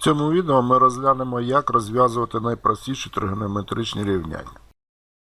В цьому відео ми розглянемо, як розв'язувати найпростіші тригонометричні рівняння.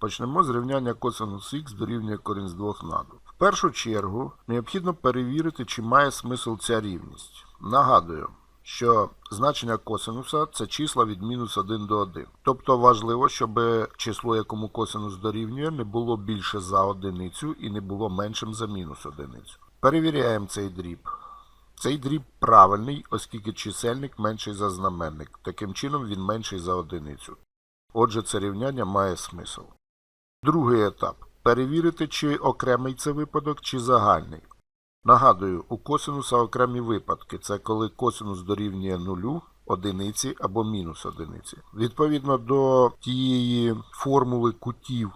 Почнемо з рівняння косинус х дорівнює корінь з 2 на 2. В першу чергу необхідно перевірити, чи має смисл ця рівність. Нагадую, що значення косинуса це числа від мінус 1 до 1. Тобто важливо, щоб число, якому косинус дорівнює, не було більше за одиницю і не було меншим за мінус одиницю. Перевіряємо цей дріб. Цей дріб правильний, оскільки чисельник менший за знаменник. Таким чином він менший за одиницю. Отже, це рівняння має смисл. Другий етап. Перевірити, чи окремий це випадок, чи загальний. Нагадую, у косинуса окремі випадки. Це коли косинус дорівнює нулю, одиниці або мінус одиниці. Відповідно до тієї формули кутів,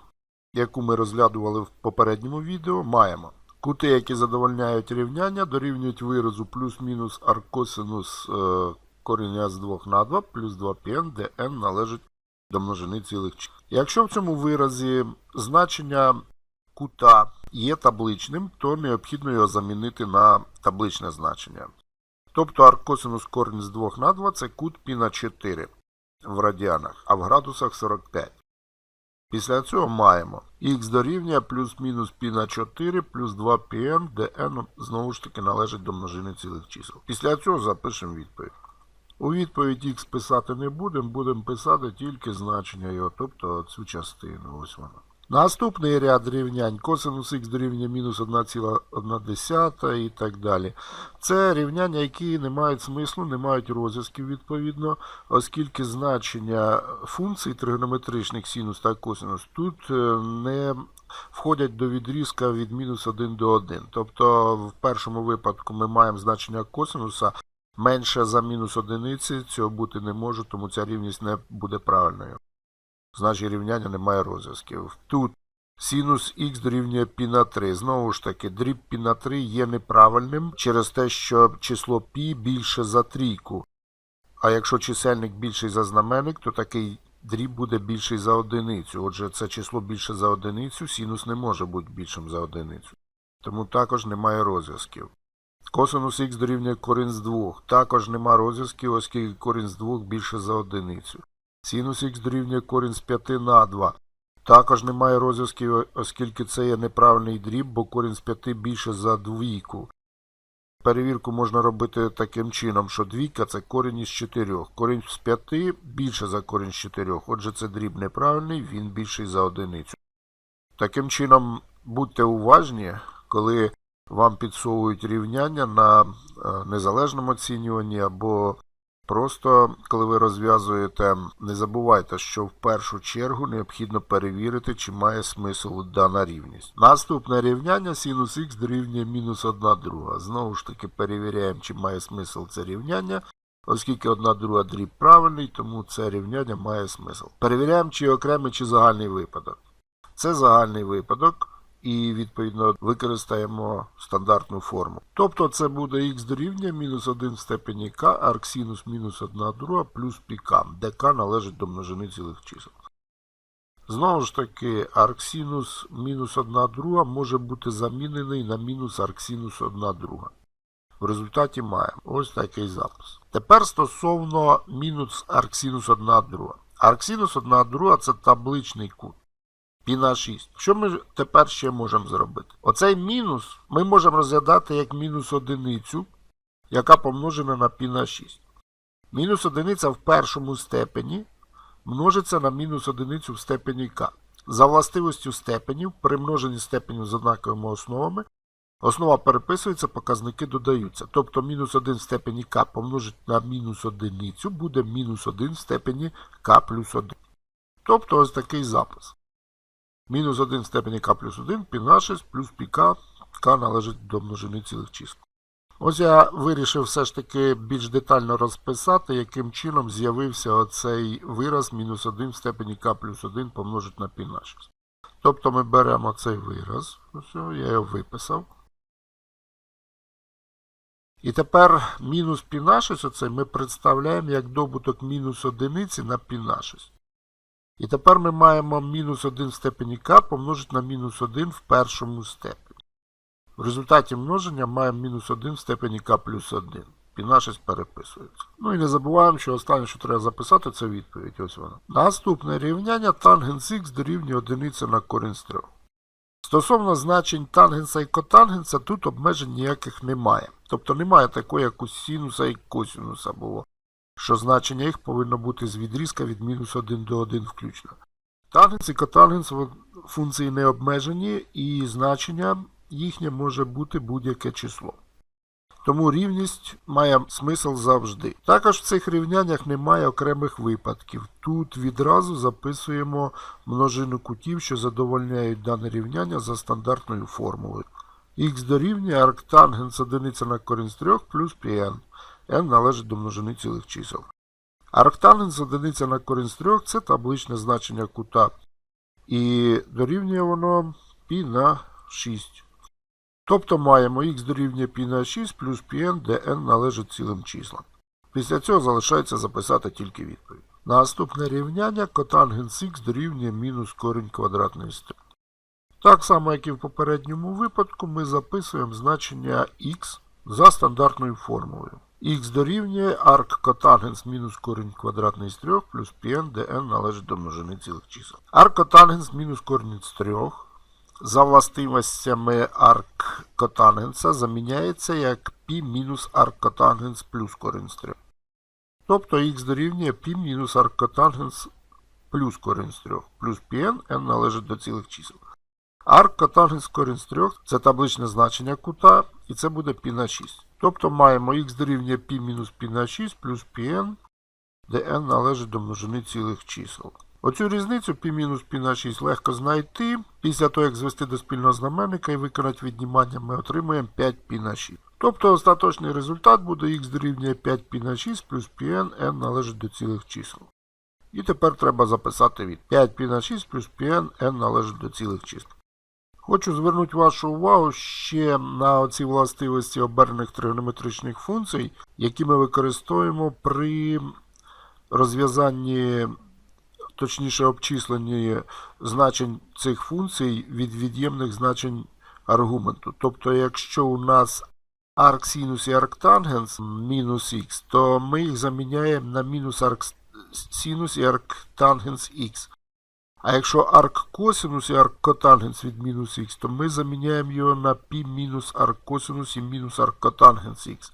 яку ми розглядували в попередньому відео, маємо. Кути, які задовольняють рівняння, дорівнюють виразу плюс-мінус аркосинус е, коріння з 2 на 2 плюс 2πn, де n належить до множини цілих чисел. Якщо в цьому виразі значення кута є табличним, то необхідно його замінити на табличне значення. Тобто аркосинус корінь з 2 на 2 це кут π на 4 в радіанах, а в градусах 45. Після цього маємо х дорівнює плюс-мінус π на 4 плюс 2πn, де n знову ж таки належить до множини цілих чисел. Після цього запишемо відповідь. У відповідь x писати не будемо, будемо писати тільки значення його, тобто цю частину. Ось вона. Наступний ряд рівнянь косинус х дорівнює мінус 1,1 і так далі. Це рівняння, які не мають смислу, не мають розв'язків відповідно, оскільки значення функцій тригонометричних синус та косинус тут е, не входять до відрізка від мінус 1 до 1. Тобто в першому випадку ми маємо значення косинуса менше за мінус одиниці, цього бути не може, тому ця рівність не буде правильною. Значить, рівняння немає розв'язків. Тут синус х дорівнює π на 3. Знову ж таки, дріб пі на 3 є неправильним через те, що число π більше за трійку. А якщо чисельник більший за знаменник, то такий дріб буде більший за одиницю. Отже, це число більше за одиницю, синус не може бути більшим за одиницю. Тому також немає розв'язків. Косинус х дорівнює корінь з 2. Також нема розв'язків, оскільки корінь з 2 більше за одиницю. Синус х дорівнює корінь з 5 на 2. Також немає розв'язків, оскільки це є неправильний дріб, бо корінь з 5 більше за двійку. Перевірку можна робити таким чином, що двійка це корінь із 4. Корінь з 5 більше за корінь з 4. Отже, це дріб неправильний, він більший за одиницю. Таким чином, будьте уважні, коли вам підсовують рівняння на е, незалежному оцінюванні або Просто коли ви розв'язуєте, не забувайте, що в першу чергу необхідно перевірити, чи має смисл дана рівність. Наступне рівняння синус х дорівнює мінус 1 друга. Знову ж таки перевіряємо, чи має смисл це рівняння, оскільки 1 друга дріб правильний, тому це рівняння має смисл. Перевіряємо, чи окремий, чи загальний випадок. Це загальний випадок. І, відповідно, використаємо стандартну форму. Тобто це буде х дорівнює мінус 1 в степені k, арксинус мінус 1 друга плюс πk, де k належить до множини цілих чисел. Знову ж таки, арксинус мінус 1 друга може бути замінений на мінус арксинус 1 друга. В результаті маємо ось такий запис. Тепер стосовно мінус арксинус 1 друга. Арксинус 1 друга це табличний кут. Пі на 6. Що ми тепер ще можемо зробити? Оцей мінус ми можемо розглядати як мінус одиницю, яка помножена на пі на 6. Мінус одиниця в першому степені множиться на мінус одиницю в степені k. За властивостю степенів, при множенні степенів з однаковими основами, основа переписується, показники додаються. Тобто мінус 1 в степені k помножить на мінус одиницю буде мінус 1 в степені k плюс 1. Тобто ось такий запис. Мінус 1 в степені k плюс 1, пі на 6 плюс піка, k належить до множини цілих чисел. Ось я вирішив все ж таки більш детально розписати, яким чином з'явився оцей вираз мінус 1 в степені k плюс 1 помножить на пі на 6. Тобто ми беремо цей вираз, ось я його виписав. І тепер мінус пі на 6 оцей ми представляємо як добуток мінус одиниці на пі на 6. І тепер ми маємо мінус 1 в степені k помножити на мінус 1 в першому степені. В результаті множення маємо мінус 1 в степені k плюс 1. піна 6 переписується. Ну і не забуваємо, що останнє, що треба записати, це відповідь. Ось вона. Наступне рівняння тангенс х дорівнює одиниці на корінь з 3. Стосовно значень тангенса і котангенса, тут обмежень ніяких немає. Тобто немає такої, як у синуса і косинуса було, що значення їх повинно бути з відрізка від мінус 1 до 1 включно. Тангенс і котангенс функції не обмежені, і значення їхнє може бути будь-яке число. Тому рівність має смисл завжди. Також в цих рівняннях немає окремих випадків. Тут відразу записуємо множину кутів, що задовольняють дане рівняння за стандартною формулою. Х дорівнює арктангенс одиниця на корінь з 3 плюс πn n належить до множини цілих чисел. Арктангенс одиниця на корінь з 3 це табличне значення кута. І дорівнює воно π на 6. Тобто маємо х дорівнює π на 6 плюс πn, де n належить цілим числам. Після цього залишається записати тільки відповідь. Наступне рівняння котангенс х дорівнює мінус корінь квадратний з 3. Так само, як і в попередньому випадку, ми записуємо значення х за стандартною формулою. х дорівнює арк котангенс мінус корінь квадратний з 3 плюс πn, де n належить до множини цілих чисел. Арк котангенс мінус корінь з 3 за властивостями арк котангенса заміняється як π мінус арк котангенс плюс корінь з 3. Тобто х дорівнює π мінус арк котангенс плюс корінь з 3 плюс πn, n належить до цілих чисел. Арк котангенс корінь з 3 це табличне значення кута, і це буде π на 6. Тобто маємо х дорівнює π мінус π на 6 плюс πn, де n належить до множини цілих чисел. Оцю різницю π мінус π на 6 легко знайти. Після того, як звести до спільного знаменника і виконати віднімання, ми отримуємо 5π на 6. Тобто остаточний результат буде х дорівнює 5π на 6 плюс πn, n належить до цілих чисел. І тепер треба записати від 5π на 6 плюс πn, n належить до цілих чисел. Хочу звернути вашу увагу ще на оці властивості обернених тригонометричних функцій, які ми використовуємо при розв'язанні, точніше обчисленні значень цих функцій від від'ємних значень аргументу. Тобто, якщо у нас арксинус і арктангенс мінус х, то ми їх заміняємо на мінус арксинус і арктангенс х. А якщо арк-косинус і арк-котангенс від мінус х, то ми заміняємо його на π мінус арк-косинус і мінус арк-котангенс х.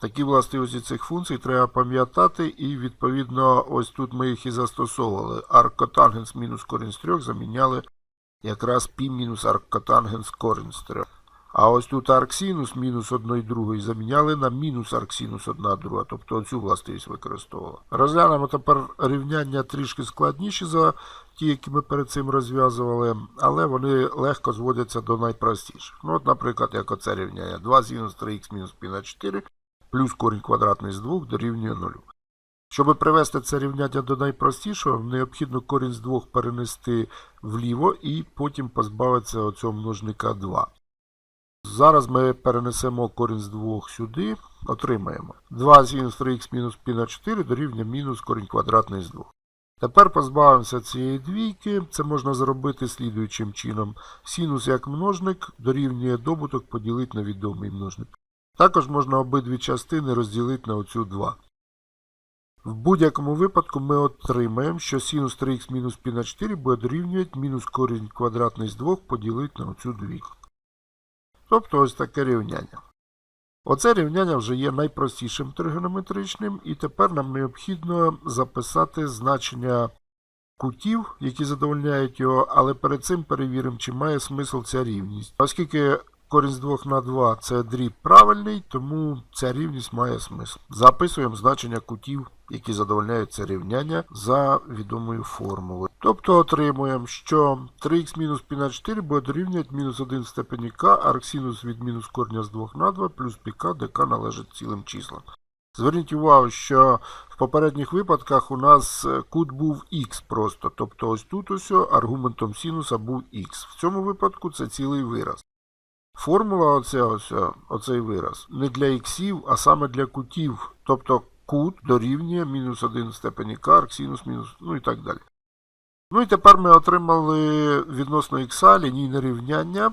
Такі властивості цих функцій треба пам'ятати, і відповідно ось тут ми їх і застосовували. Арк-котангенс мінус корінь з 3 заміняли якраз π мінус арк-котангенс корінь з 3. А ось тут арксинус мінус 1 другої заміняли на мінус арксинус 1 друга, тобто оцю властивість використовували. Розглянемо тепер рівняння трішки складніші за ті, які ми перед цим розв'язували, але вони легко зводяться до найпростіших. Ну, от, наприклад, як оце рівняння 2 синус 3х мінус π на 4 плюс корінь квадратний з 2 дорівнює 0. Щоб привести це рівняння до найпростішого, необхідно корінь з 2 перенести вліво і потім позбавитися оцього множника 2. Зараз ми перенесемо корінь з 2 сюди, отримаємо 2 синус 3х мінус π на 4 дорівнює мінус корінь квадратний з 2. Тепер позбавимося цієї двійки. Це можна зробити слідуючим чином. Синус як множник дорівнює добуток поділити на відомий множник. Також можна обидві частини розділити на оцю 2. В будь-якому випадку ми отримаємо, що синус 3х мінус π на 4 буде дорівнювати мінус корінь квадратний з 2 поділити на оцю двійку. Тобто ось таке рівняння. Оце рівняння вже є найпростішим тригонометричним, і тепер нам необхідно записати значення кутів, які задовольняють його, але перед цим перевіримо, чи має смисл ця рівність. Оскільки корінь з 2 на 2 це дріб правильний, тому ця рівність має смисл. Записуємо значення кутів, які задовольняють це рівняння за відомою формулою. Тобто отримуємо, що 3х мінус π на 4 буде дорівнювати мінус 1 в степені k, арксинус від мінус корня з 2 на 2 плюс πk, де k належить цілим числам. Зверніть увагу, що в попередніх випадках у нас кут був х просто, тобто ось тут ось аргументом синуса був х. В цьому випадку це цілий вираз. Формула оця, ось, оцей вираз не для іксів, а саме для кутів. Тобто кут дорівнює мінус 1 в степені k, арксинус мінус, ну і так далі. Ну і тепер ми отримали відносно х лінійне рівняння,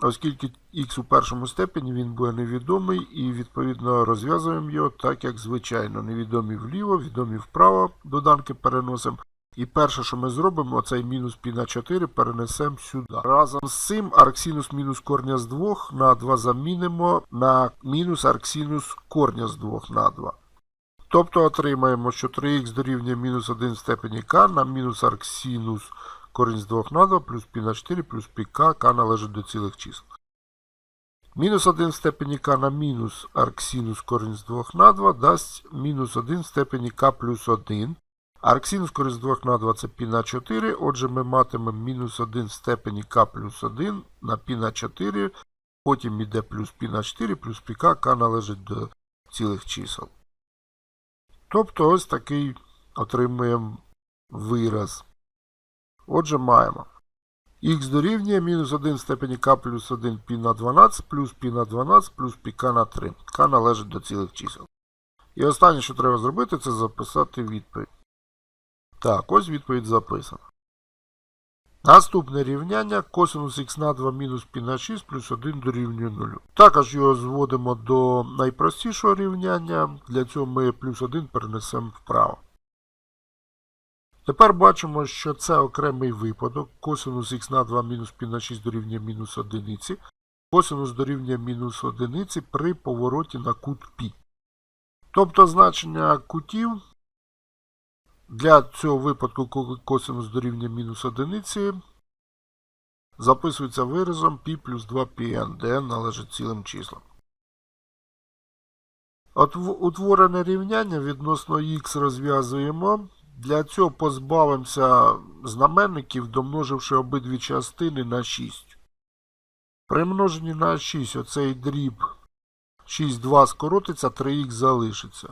оскільки х у першому степені він буде невідомий і відповідно розв'язуємо його так, як звичайно. Невідомі вліво, відомі вправо, доданки переносимо. І перше, що ми зробимо, оцей мінус пі на 4 перенесемо сюди. Разом з цим арксинус мінус корня з 2 на 2 замінимо на мінус арксинус корня з 2 на 2. Тобто отримаємо, що 3х дорівнює мінус 1 в степені k на мінус арксинус корінь з 2 на 2 плюс пі на 4 плюс пі k, належить до цілих чисел. Мінус 1 в степені k на мінус арксинус корінь з 2 на 2 дасть мінус 1 в степені k плюс 1. Корінь з 2 на 2 це пі на 4, отже ми матимемо мінус 1 в степені k плюс 1 на пі на 4, потім йде плюс пі на 4 плюс k, k належить до цілих чисел. Тобто ось такий отримуємо вираз. Отже, маємо х дорівнює мінус 1 в степені k плюс 1 пі на 12 плюс пі на 12 плюс пі k на 3. k належить до цілих чисел. І останнє, що треба зробити, це записати відповідь. Так, ось відповідь записана. Наступне рівняння косинус х на 2 мінус пі на 6 плюс 1 дорівнює 0. Також його зводимо до найпростішого рівняння. Для цього ми плюс 1 перенесемо вправо. Тепер бачимо, що це окремий випадок. Косинус х на 2 мінус пі на 6 дорівнює мінус 1. Косинус дорівнює мінус 1 при повороті на кут π. Тобто значення кутів для цього випадку, косинус дорівнює мінус 1, записується виразом π плюс 2πn, де належить цілим числам. Утворене рівняння відносно х розв'язуємо. Для цього позбавимося знаменників, домноживши обидві частини на 6. При множенні на 6 оцей дріб 6, 2 скоротиться, 3х залишиться.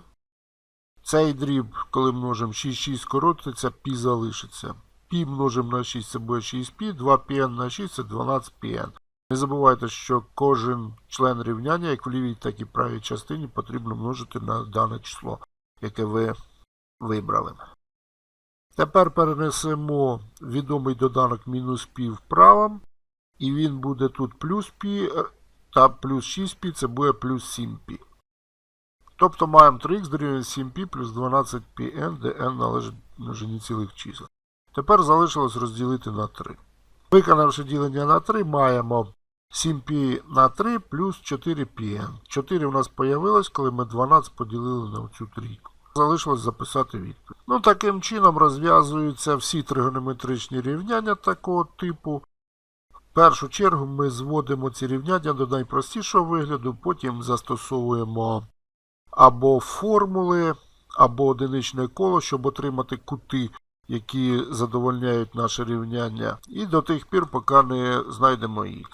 Цей дріб, коли множимо 6, 6 скоротиться, пі залишиться. Пі множимо на 6, це буде 6π, 2πn на 6 це 12πn. Не забувайте, що кожен член рівняння, як в лівій, так і в правій частині, потрібно множити на дане число, яке ви вибрали. Тепер перенесемо відомий доданок мінус π вправо, і він буде тут плюс π та плюс 6π, це буде плюс 7π. Тобто маємо 3х дорівнює 7π плюс 12πn, де n належить множині цілих чисел. Тепер залишилось розділити на 3. Виконавши ділення на 3, маємо 7π на 3 плюс 4πn. 4 у нас появилось, коли ми 12 поділили на цю трійку. Залишилось записати відповідь. Ну, таким чином розв'язуються всі тригонометричні рівняння такого типу. В першу чергу ми зводимо ці рівняння до найпростішого вигляду, потім застосовуємо або формули, або одиничне коло, щоб отримати кути, які задовольняють наше рівняння, і до тих пір, поки не знайдемо х.